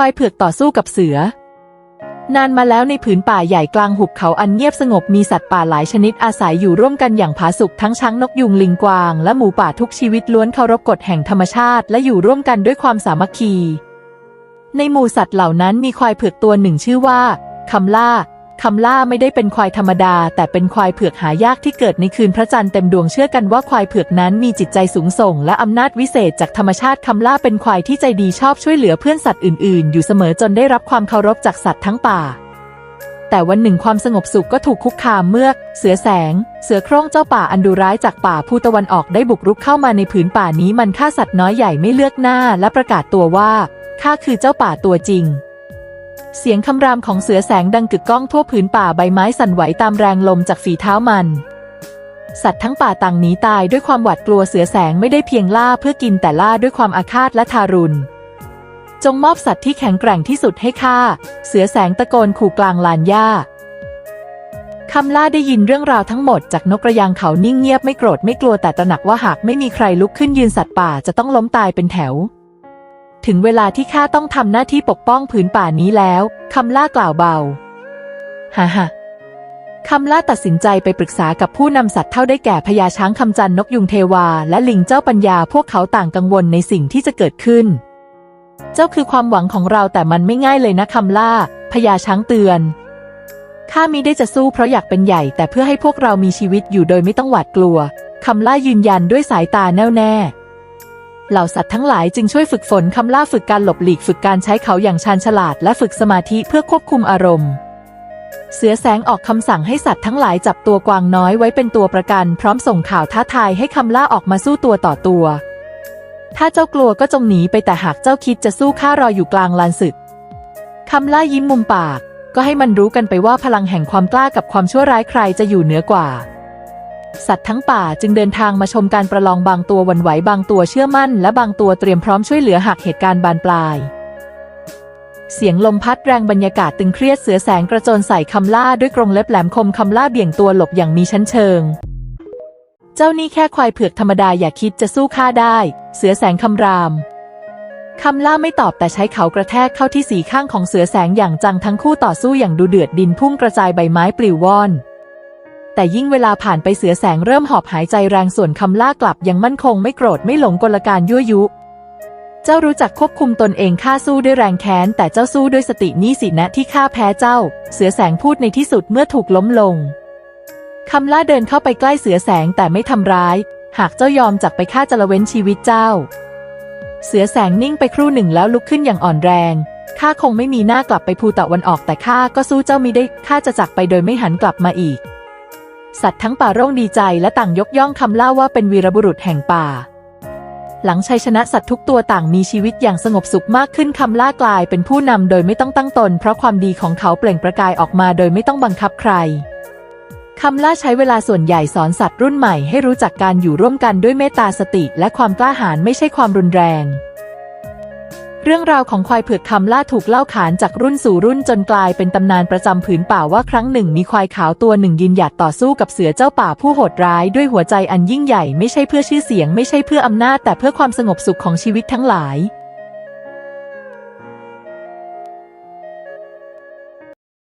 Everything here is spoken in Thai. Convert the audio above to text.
ควายเผือกต่อสู้กับเสือ นานมาแล้วในผืนป่าใหญ่กลางหุบเขาอันเงียบสงบมีสัตว์ป่าหลายชนิดอาศัยอยู่ร่วมกันอย่างผาสุกทั้งช้างนกยุงลิงกวาง และหมูป่าทุกชีวิตล้วนเคารพกฎแห่งธรรมชาติ และอยู่ร่วมกันด้วยความสามัคคี ในหมู่สัตว์เหล่านั้นมีควายเผือกตัวหนึ่งชื่อว่าคำล่า คำล่าไม่ได้เป็นควายธรรมดา แต่เป็นควายเผือกหายากที่เกิดในคืนพระจันทร์เต็มดวงเชื่อกันว่าควายเผือกนั้นมีจิตใจสูงส่ง และอำนาจวิเศษจากธรรมชาติคำล่าเป็นควายที่ใจดีชอบช่วยเหลือเพื่อนสัตว์อื่นๆ อยู่เสมอจนได้รับความเคารพจากสัตว์ทั้งป่า แต่วันหนึ่งความสงบสุขก็ถูกคุกคามเมื่อเสือแสง เสือโคร่งเจ้าป่าอันดุร้ายจากป่าภูตะวันออกได้บุกรุกเข้ามาในผืนป่านี้มันฆ่าสัตว์น้อยใหญ่ไม่เลือกหน้า และประกาศตัวว่าข้าคือเจ้าป่าตัวจริง เสียงคำรามของเสือแสงดังกึกก้องทั่วผืนป่าใบไม้สั่นไหวตามแรงลมจากฝีเท้ามัน สัตว์ทั้งป่าต่างหนีตายด้วยความหวาดกลัวเสือแสงไม่ได้เพียงล่าเพื่อกินแต่ล่าด้วยความอาฆาตและทารุณ จงมอบสัตว์ที่แข็งแกร่งที่สุดให้ข้า เสือแสงตะโกนขู่กลางลานหญ้าคำล่าได้ยินเรื่องราวทั้งหมดจากนกกระยางเขานิ่งเงียบไม่โกรธไม่กลัวแต่ตระหนักว่าหากไม่มีใครลุกขึ้นยืนสัตว์ป่าจะต้องล้มตายเป็นแถว ถึงเวลาที่ข้าต้องทำหน้าที่ปกป้องผืนป่านี้แล้วคำล่ากล่าวเบาฮ่าฮ่าคำล่าตัดสินใจไปปรึกษากับผู้นำสัตว์เท่าได้แก่พญาช้างคำจันนกยุงเทวา และลิงเจ้าปัญญาพวกเขาต่างกังวลในสิ่งที่จะเกิดขึ้น เจ้าคือความหวังของเราแต่มันไม่ง่ายเลยนะคำล่าพญาช้างเตือนข้ามิได้จะสู้เพราะอยากเป็นใหญ่ แต่เพื่อให้พวกเรามีชีวิตอยู่โดยไม่ต้องหวาดกลัวคำล่ายืนยันด้วยสายตาแน่วแน่ เหล่าสัตว์ทั้งหลายจึงช่วยฝึกฝนคำล่าฝึกการหลบหลีกฝึกการใช้เขาอย่างชาญฉลาดและฝึกสมาธิเพื่อควบคุมอารมณ์ เสือแสงออกคำสั่งให้สัตว์ทั้งหลายจับตัวกวางน้อยไว้เป็นตัวประกัน พร้อมส่งข่าวท้าทายให้คำล่าออกมาสู้ตัวต่อตัว ถ้าเจ้ากลัวก็จงหนีไปแต่หากเจ้าคิดจะสู้ข้ารออยู่กลางลานศึกคำล่ายิ้มมุมปาก ก็ให้มันรู้กันไปว่าพลังแห่งความกล้ากับความชั่วร้ายใครจะอยู่เหนือกว่า สัตว์ทั้งป่าจึงเดินทางมาชมการประลองบางตัวหวันไหวบางตัวเชื่อมั่น และบางตัวเตรียมพร้อมช่วยเหลือหากเหตุการณ์บานปลาย เสียงลมพัดแรงบรรยากาศตึงเครียดเสือแสงกระโจนใส่คำล่าด้วยกรงเล็บแหลมคมคำล่าเบี่ยงตัวหลบอย่างมีชั้นเชิง เจ้านี่แค่ควายเผือกธรรมดาอย่าคิดจะสู้ข้าได้ เสือแสงคำรามคำล่าไม่ตอบแต่ใช้เขากระแทกเข้าที่สีข้างของเสือแสงอย่างจังทั้งคู่ต่อสู้อย่างดูเดือดดินพุ่งกระจายใบไม้ปลิวว่อน แต่ยิ่งเวลาผ่านไปเสือแสงเริ่มหอบหายใจแรงส่วนคำล่ากลับยังมั่นคงไม่โกรธไม่หลงกลการยั่วยุ เจ้ารู้จักควบคุมตนเองข้าสู้ด้วยแรงแค้น แต่เจ้าสู้ด้วยสตินี่สินะที่ข้าแพ้เจ้า เสือแสงพูดในที่สุดเมื่อถูกล้มลงคำล่าเดินเข้าไปใกล้เสือแสงแต่ไม่ทำร้าย หากเจ้ายอมจากไปข้าจะละเว้นชีวิตเจ้า เสือแสงนิ่งไปครู่หนึ่งแล้วลุกขึ้นอย่างอ่อนแรงข้าคงไม่มีหน้ากลับไปภูตะวันออกแต่ข้าก็สู้เจ้ามิได้ข้าจะจากไปโดยไม่หันกลับมาอีก สัตว์ทั้งป่าร่งดีใจและต่างยกย่องคำเล่าว่าเป็นวีรบุรุษแห่งป่า หลังชัยชนะสัตว์ทุกตัวต่างมีชีวิตอย่างสงบสุขมากขึ้นคำล่ากลายเป็นผู้นำโดยไม่ต้องตั้งตน เพราะความดีของเขาเปล่งประกายออกมาโดยไม่ต้องบังคับใครคำล่าใช้เวลาส่วนใหญ่สอนสัตว์รุ่นใหม่ให้รู้จักการอยู่ร่วมกันด้วยเมตตาสติและความกล้าหาญไม่ใช่ความรุนแรง เรื่องราวของควายเผือกคำล่าถูกเล่าขานจากรุ่นสู่รุ่นจนกลายเป็นตำนานประจำผืนป่าว่าครั้งหนึ่งมีควายขาวตัวหนึ่งยืนหยัดต่อสู้กับเสือเจ้าป่าผู้โหดร้ายด้วยหัวใจอันยิ่งใหญ่ไม่ใช่เพื่อชื่อเสียงไม่ใช่เพื่ออำนาจแต่เพื่อความสงบสุขของชีวิตทั้งหลาย